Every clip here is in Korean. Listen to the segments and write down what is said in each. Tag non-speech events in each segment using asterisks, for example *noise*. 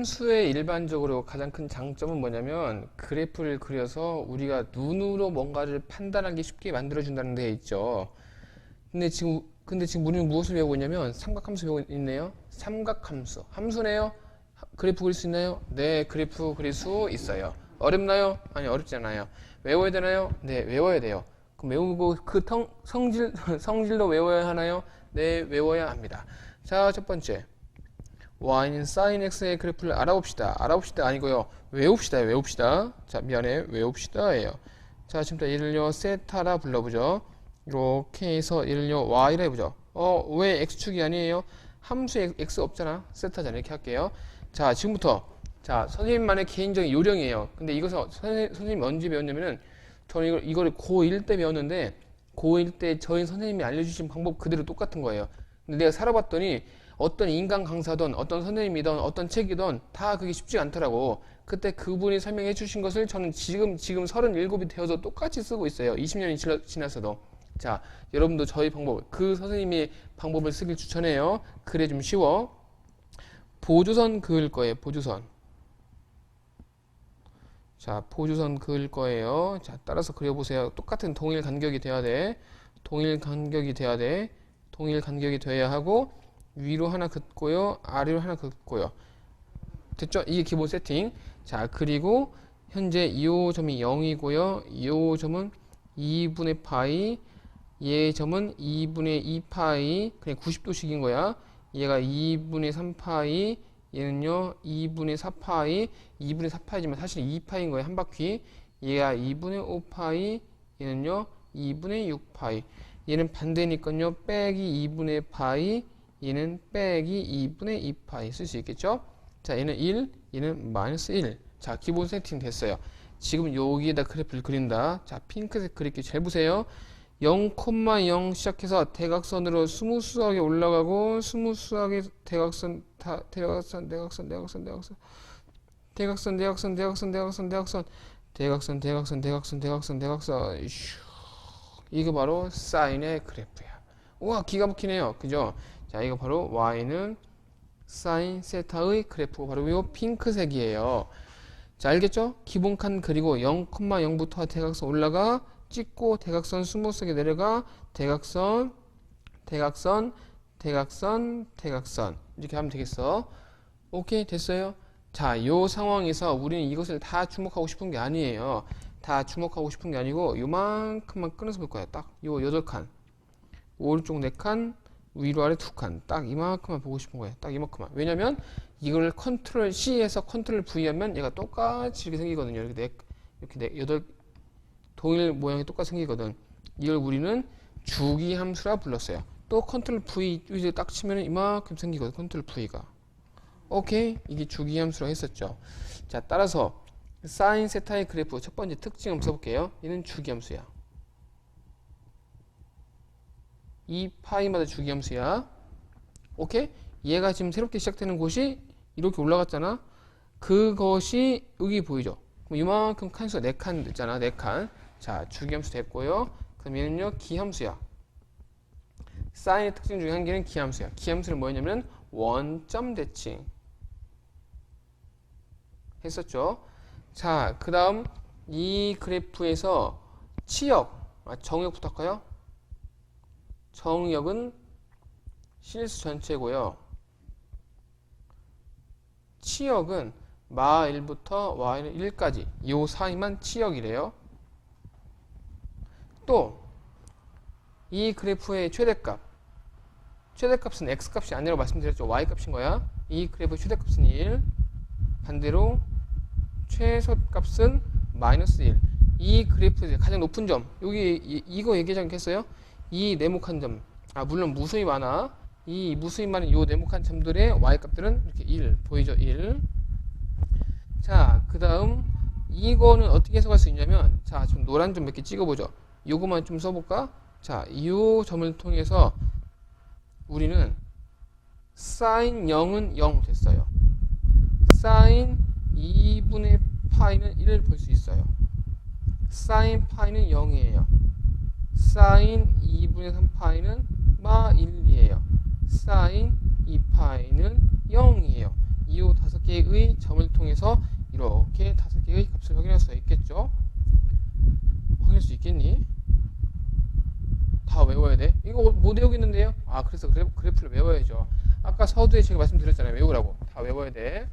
함수의 일반적으로 가장 큰 장점은 뭐냐면 그래프를 그려서 우리가 눈으로 뭔가를 판단하기 쉽게 만들어준다는 데 있죠. 근데 지금 근데 지금 우리는 무엇을 배우고 있냐면 삼각함수 배우고 있네요. 삼각함수. 함수네요. 하- 그래프 그릴 수 있나요? 네, 그래프 그릴 수 있어요. 어렵나요? 아니, 어렵지 않아요. 외워야 되나요? 네, 외워야 돼요. 그럼 외우고 그 성, 성질 *laughs* 성질도 외워야 하나요? 네, 외워야 합니다. 자, 첫 번째. Y는 sin x의 그래프를 알아봅시다. 알아봅시다 아니고요. 외웁시다. 외웁시다. 자, 미안해. 외웁시다예요. 자, 지금부터 얘를요. 세타라 불러보죠. 이렇게 해서 얘를요. y라 해보죠. 어, 왜 x축이 아니에요? 함수에 x 없잖아. 세타잖아. 이렇게 할게요. 자, 지금부터 자, 선생님만의 개인적인 요령이에요. 근데 이것은 선생님, 선생님이 언제 배웠냐면은 저는 이걸, 이거를 고1 때 배웠는데 고1 때 저희 선생님이 알려주신 방법 그대로 똑같은 거예요. 근데 내가 살아봤더니 어떤 인간 강사든 어떤 선생님이든 어떤 책이든 다 그게 쉽지 않더라고. 그때 그분이 설명해 주신 것을 저는 지금 지금 37이 되어서 똑같이 쓰고 있어요. 20년이 지나, 지나서도. 자, 여러분도 저희 방법 그 선생님의 방법을 쓰길 추천해요. 그래 좀 쉬워. 보조선 그을 거예요. 보조선. 자, 보조선 그을 거예요. 자, 따라서 그려보세요. 똑같은 동일 간격이 돼야 돼. 동일 간격이 돼야 돼. 동일 간격이 돼야 하고 위로 하나 긋고요. 아래로 하나 긋고요. 됐죠? 이게 기본 세팅. 자, 그리고 현재 이 점이 0이고요. 이 점은 2분의 파이, 얘 점은 2분의 2파이, 그냥 90도씩인 거야. 얘가 2분의 3파이, 얘는요 2분의 4파이, 2분의 4파이지만 사실 2파인 거예요. 한 바퀴. 얘가 2분의 5파이, 얘는요 2분의 6파이. 얘는 반대니까요 빼기 2분의 파이, 얘는 빼기 2분의 2파이 쓸 수 있겠죠? 자, 얘는 1, 얘는 마이너스 1. 자, 기본 세팅 됐어요. 지금 여기에다 그래프를 그린다. 자, 핑크색 그릴게 잘 보세요. 0,0 시작해서 대각선으로 스무스하게 올라가고 스무스하게 대각선 다 대각선 대각선 대각선 대각선 대각선 대각선 대각선 대각선 대각선 대각선 대각선 대각선 대각선 대각선 슈 이거 바로 사인의 그래프야. 우와 기가 막히네요. 그죠? 자 이거 바로 y는 사인 세타의 그래프가 바로 이 핑크색이에요. 자 알겠죠? 기본 칸 그리고 0,0부터 대각선 올라가 찍고 대각선 스무스하게 내려가 대각선 대각선 대각선 대각선 이렇게 하면 되겠어. 오케이 됐어요. 자, 요 상황에서 우리는 이것을 다 주목하고 싶은 게 아니에요. 다 주목하고 싶은 게 아니고 요만큼만 끊어서 볼 거야. 딱요 여덟 칸. 오른쪽 네 칸, 위로 아래 두 칸. 딱 이만큼만 보고 싶은 거예요. 딱 이만큼만. 왜냐면 이걸 컨트롤 C에서 컨트롤 V 하면 얘가 똑같이 이렇게 생기거든요. 이렇게 네 이렇게 네 여덟 동일 모양이 똑같이 생기거든. 이걸 우리는 주기 함수라 불렀어요. 또 컨트롤 V 위에 딱 치면 이만큼 생기거든. 컨트롤 V가. 오케이. 이게 주기 함수라 했었죠. 자, 따라서 사인 세타의 그래프 첫 번째 특징 한번 써볼게요. 얘는 주기 함수야. 이 파이마다 주기 함수야. 오케이? 얘가 지금 새롭게 시작되는 곳이 이렇게 올라갔잖아. 그것이 여기 보이죠? 이만큼 칸수가 4칸 됐잖아. 4칸. 자, 주기함수 됐고요. 그럼 얘는요, 기함수야. 사인의 특징 중에 한 개는 기함수야. 기함수는 뭐였냐면 원점 대칭. 했었죠. 자, 그 다음 이 그래프에서 치역, 아, 정역부터 할까요? 정역은 실수 전체고요. 치역은 마 1부터 y는 1까지 요 사이만 치역이래요. 또 이 그래프의 최대값 최대값은 x값이 아니라고 말씀드렸죠. y값인 거야. 이 그래프의 최대값은 1 반대로 최소값은 마이너스 1. 이 그래프의 가장 높은 점 여기 이, 이거 얘기하지 않겠어요? 이 네모칸 점. 아 물론 무수히 많아. 이 무수히 많은 요 네모칸 점들의 y값들은 이렇게 1 보이죠? 1. 자, 그 다음 이거는 어떻게 해석할 수 있냐면 자, 좀 노란 점몇개 찍어 보죠. 요거만 좀 써 볼까? 자, 이 점을 통해서 우리는 사인 0은 0 됐어요. 사인 2분의 파이는 1을 볼 수 있어요. 사인 파이는 0이에요. 사인 2분의 3파이는 마 1이에요. 사인 2파이는 0이에요. 이후 다섯 개의 점을 통해서 이렇게 다섯 개의 값을 확인할 수가 있겠죠. 확인할 수 있겠니? 다 외워야 돼? 이거 못 외우겠는데요? 아, 그래서 그래, 그래프 를 외워야죠. 아까 서두에 제가 말씀드렸잖아요. 외우라고. 다 외워야 돼.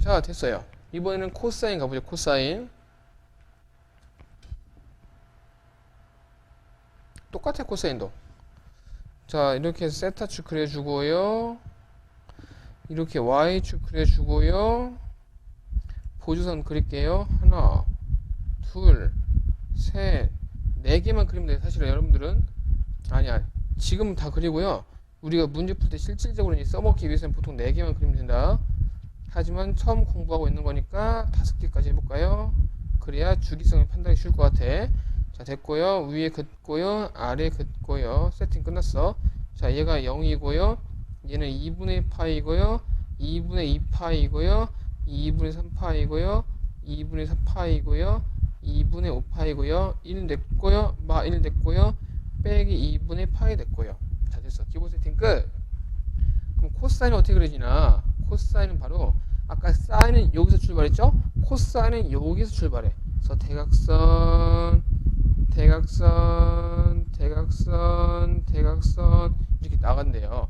자, 됐어요. 이번에는 코사인 가보죠. 코사인. 똑같아, 코사인도. 자, 이렇게 해서 세타축 그려주고요. 이렇게 Y축 그려주고요. 보조선 그릴게요. 하나, 둘, 셋, 네 개만 그리면 돼요. 사실은 여러분들은. 아니야. 지금 다 그리고요. 우리가 문제 풀 때 실질적으로 이제 써먹기 위해서는 보통 네 개만 그리면 된다. 하지만 처음 공부하고 있는 거니까 다섯 개까지 해볼까요? 그래야 주기성을 판단이 쉬울 것 같아. 자, 됐고요. 위에 긋고요. 아래 긋고요. 세팅 끝났어. 자, 얘가 0이고요. 얘는 2분의 파이고요. 2분의 2파이고요. 2분의 3파이고요. 2분의 4파이고요. 2분의 5파이고요. 1 냈고요. 마1 냈고요. 빼기 2분의 파이 됐고요. 자, 됐어. 기본 세팅 끝. 그럼 코사인은 어떻게 그려지나? 코사인은 바로 아까 사인은 여기서 출발했죠? 코사인은 여기서 출발해. 그래서 대각선, 대각선, 대각선, 대각선 이렇게 나간대요.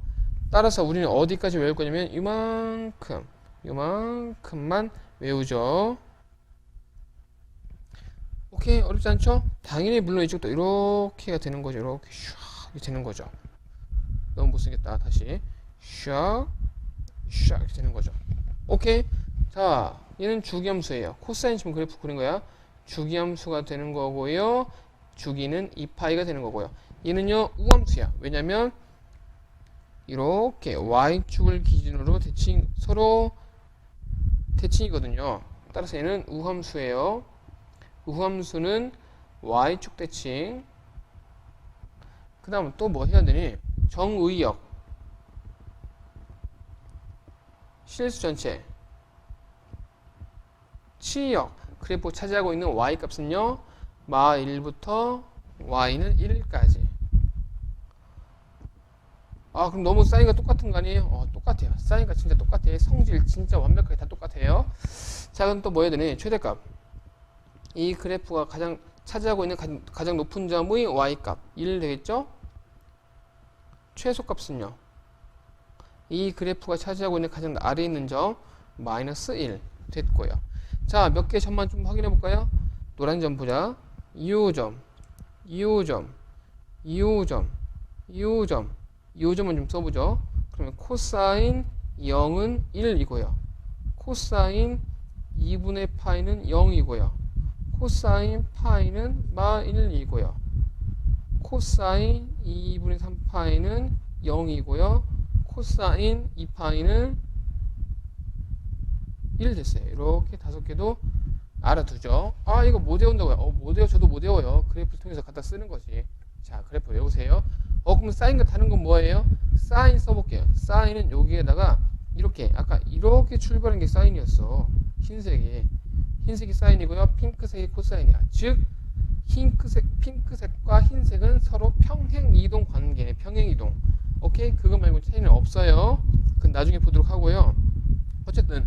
따라서 우리는 어디까지 외울 거냐면 이만큼, 이만큼만 외우죠. 오케이 어렵지 않죠? 당연히 물론 이쪽도 이렇게가 되는 거죠. 이렇게 슉 되는 거죠. 너무 못생겼다. 다시 슉, 슉 이렇게 되는 거죠. 오케이. 자, 얘는 주기함수예요. 코사인 지금 그래프 그린 거야. 주기함수가 되는 거고요. 주기는 2파이가 되는 거고요. 얘는요 우함수야. 왜냐면 이렇게 y축을 기준으로 대칭 서로 대칭이거든요. 따라서 얘는 우함수예요. 우함수는 y축 대칭. 그 다음 또 뭐 해야 되니? 정의역. 실수 전체. 치역. 그래프 차지하고 있는 y 값은요. 마 1부터 y는 1까지. 아 그럼 너무 사인과 똑같은 거 아니에요? 어 똑같아요. 사인과 진짜 똑같아요. 성질 진짜 완벽하게 다 똑같아요. 자 그럼 또 뭐 해야 되니? 최대값. 이 그래프가 가장 차지하고 있는 가, 가장 높은 점의 y값 1 되겠죠? 최소값은요. 이 그래프가 차지하고 있는 가장 아래에 있는 점 마이너스 1 됐고요. 자, 몇 개 점만 좀 확인해 볼까요? 노란 점 보자. 2호점, 2호점, 2호점, 2호점, 2호점은 좀 써보죠. 그러면 코사인 0은 1이고요. 코사인 2분의 파이는 0이고요. 코사인 파이는 마 1이고요. 코사인 2분의 3파이는 0이고요. 코사인 2파이는 1 됐어요. 이렇게 다섯 개도 알아두죠. 아 이거 못 외운다고요. 어, 못 외워 저도 못 외워요. 그래프를 통해서 갖다 쓰는 거지. 자 그래프 외우세요. 어 그럼 사인과 다른 건 뭐예요? 사인 써볼게요. 사인은 여기에다가 이렇게 아까 이렇게 출발한 게 사인이었어. 흰색이 흰색이 사인이고요. 핑크색이 코사인이야. 즉 핑크색 핑크색과 흰색은 서로 평행 이동 관계, 평행 이동. 오케이 그거 말고 차이는 없어요. 그건 나중에 보도록 하고요. 어쨌든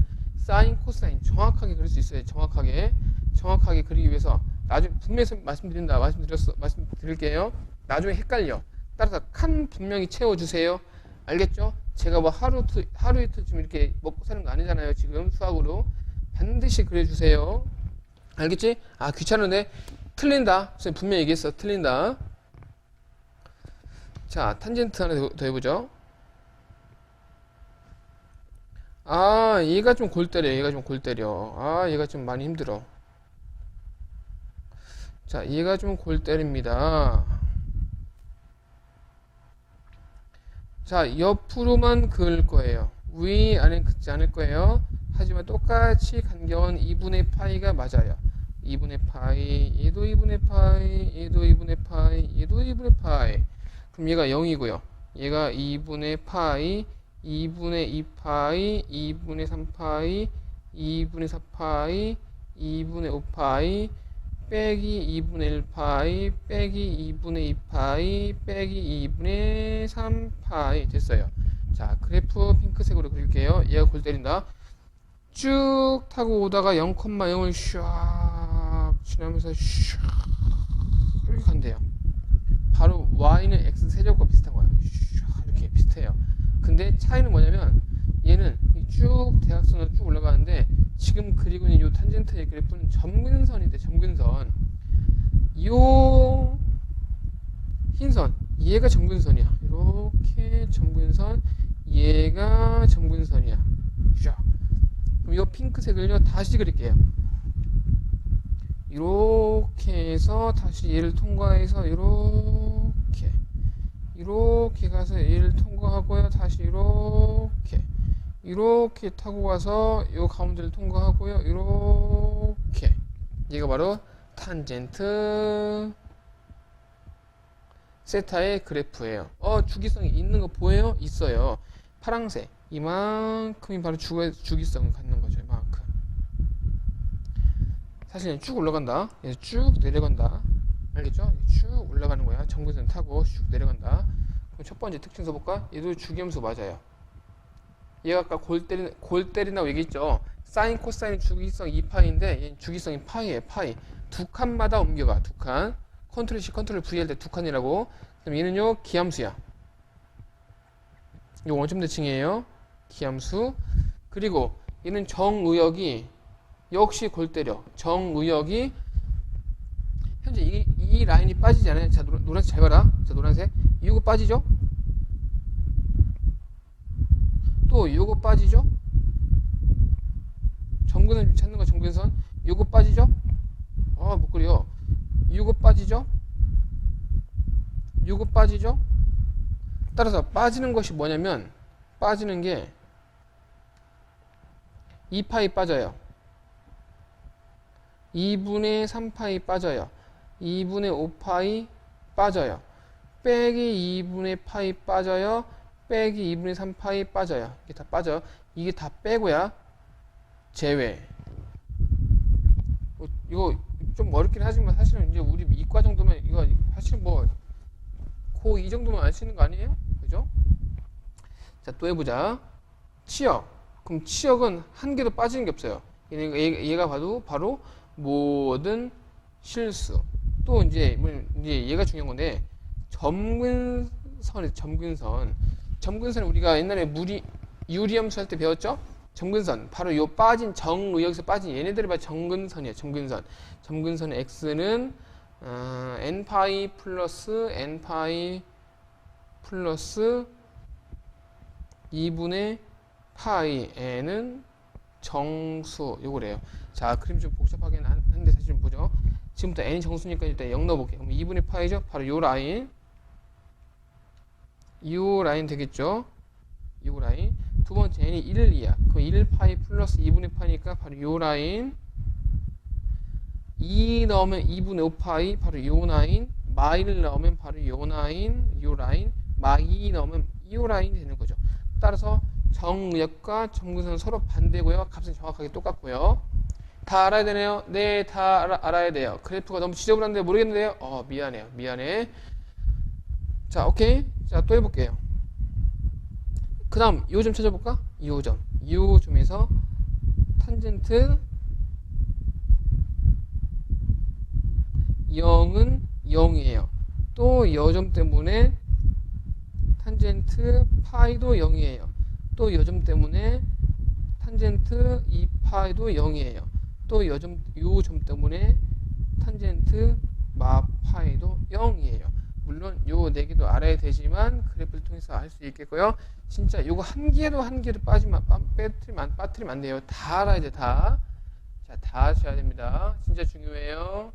사인, 코사인 정확하게 그릴 수 있어요. 정확하게 정확하게 그리기 위해서 나중에 분명히 말씀드린다. 말씀드렸어. 말씀드릴게요. 나중에 헷갈려. 따라서 칸 분명히 채워주세요. 알겠죠? 제가 뭐 하루 하루 이틀 좀 이렇게 먹고 사는 거 아니잖아요. 지금 수학으로 반드시 그려주세요. 알겠지? 아 귀찮은데 틀린다. 선생님 분명히 얘기했어. 틀린다. 자 탄젠트 하나 더 해보죠. 아, 얘가 좀 골 때려. 얘가 좀 골 때려. 아, 얘가 좀 많이 힘들어. 자, 얘가 좀 골 때립니다. 자, 옆으로만 그을 거예요. 위, 아래는 긋지 않을 거예요. 하지만 똑같이 간격은 2분의 파이가 맞아요. 2분의 파이, 얘도 2분의 파이, 얘도 2분의 파이, 얘도 2분의 파이. 그럼 얘가 0이고요. 얘가 2분의 파이, 2분의 2파이, 2분의 3파이, 2분의 4파이, 2분의 5파이, 빼기 2분의 1파이, 빼기 2분의 2파이, 빼기 2분의 3파이 됐어요. 자, 그래프 핑크색으로 그릴게요. 얘가 골 때린다. 쭉 타고 오다가 0,0을 샥 지나면서 샥 이렇게 간대요. 바로 y는 x 세제곱과 비슷한 거예요. 샥 이렇게 비슷해요. 근데 차이는 뭐냐면 얘는 이쭉 대각선으로 쭉 올라가는데 지금 그리고 있는 이 탄젠트의 그래프는 점근선인데 점근선 요 흰선 얘가 점근선이야. 이렇게 점근선 얘가 점근선이야. 샥 그럼 이 핑크색을요 다시 그릴게요. 이렇게 해서 다시 얘를 통과해서 이렇게 이렇게 가서 얘를 통과하고요 다시 이렇게 이렇게 타고 가서 이 가운데를 통과하고요 이렇게 얘가 바로 탄젠트 세타의 그래프예요. 어 주기성이 있는 거 보여요? 있어요. 파랑색 이만큼이 바로 주, 주기성을 갖는 거죠. 이만큼. 사실 쭉 올라간다. 얘쭉 내려간다. 알겠죠? 쭉 올라가는 거야. 정근선 타고 쭉 내려간다. 그럼 첫 번째 특징 써볼까? 얘도 주기함수 맞아요. 얘가 아까 골 때리 골 때린다고 얘기했죠. 사인 코사인 주기성 2파이인데 얘는 주기성이 파이예요. 파이. 두 칸마다 옮겨가. 두 칸. 컨트롤 C 컨트롤 V 할 때 두 칸이라고. 그럼 얘는요 기함수야. 이 원점 대칭이에요. 기함수. 그리고 얘는 정의역이 역시 골 때려. 정의역이 현재 이, 이 라인이 빠지지 않아요. 자 노란, 노란색 잘 봐라. 자 노란색. 이거 빠지죠? 또 이거 빠지죠? 정근선 찾는 거 정근선. 이거 빠지죠? 아 못 그려. 이거 빠지죠? 이거 빠지죠? 따라서 빠지는 것이 뭐냐면 빠지는 게 2파이 빠져요. 2분의 3파이 빠져요. 2분의 5파이 빠져요. 빼기 2분의 파이 빠져요. 빼기 2분의 3파이 빠져요. 이게 다 빠져요. 이게 다 빼고야 제외. 뭐 이거 좀 어렵긴 하지만 사실은 이제 우리 이과 정도면 이거 사실 뭐 고 이 정도면 있는 거 아니에요? 그죠? 자, 또 해보자. 치역. 그럼 치역은 한 개도 빠지는 게 없어요. 얘가 봐도 바로 모든 실수. 또 이제, 뭐 이제 얘가 중요한 건데, 점근선이 점근선. 점근선 우리가 옛날에 무리, 유리함수 할 때 배웠죠? 점근선. 바로 요 빠진 정의역에서 빠진 얘네들이 바로 점근선이에요. 점근선. 점근선 x는 어, n파이 플러스 n파이 플러스 2분의 파이 n은 정수 요거래요. 자 그림 좀 복잡하긴 한- 한데 사실 좀 보죠. 지금부터 n이 정수니까 일단 0 넣어볼게요. 그럼 2분의 파이죠. 바로 요 라인 요 라인 되겠죠. 요 라인 두 번째 n이 1을 2야. 그럼 1 파이 플러스 2분의 파이니까 바로 요 라인 2 넣으면 2분의 5파이 바로 요 라인 마이를 넣으면 바로 요 라인 요 라인 마이 넣으면 요 라인 되는 거죠. 따라서 정역과 정근선 서로 반대고요. 값은 정확하게 똑같고요. 다 알아야 되네요. 네, 다 알아, 알아야 돼요. 그래프가 너무 지저분한데 모르겠는데요. 어, 미안해요. 미안해. 자, 오케이. 자, 또 해볼게요. 그 다음, 요점 찾아볼까? 요 점. 요 점에서 탄젠트 0은 0이에요. 또 여점 때문에 탄젠트 파이도 0이에요. 또 여점 때문에 탄젠트 2파이도 0이에요. 또 여점 요점 때문에 탄젠트 마파이도 0이에요. 물론 요네 개도 알아야 되지만 그래프를 통해서 알 수 있겠고요. 진짜 요거 한 개도 한 개도 빠지면 빠- 빼뜨리면 안- 빠뜨리면 안 돼요. 다 알아야 돼 다. 자, 다 하셔야 됩니다. 진짜 중요해요.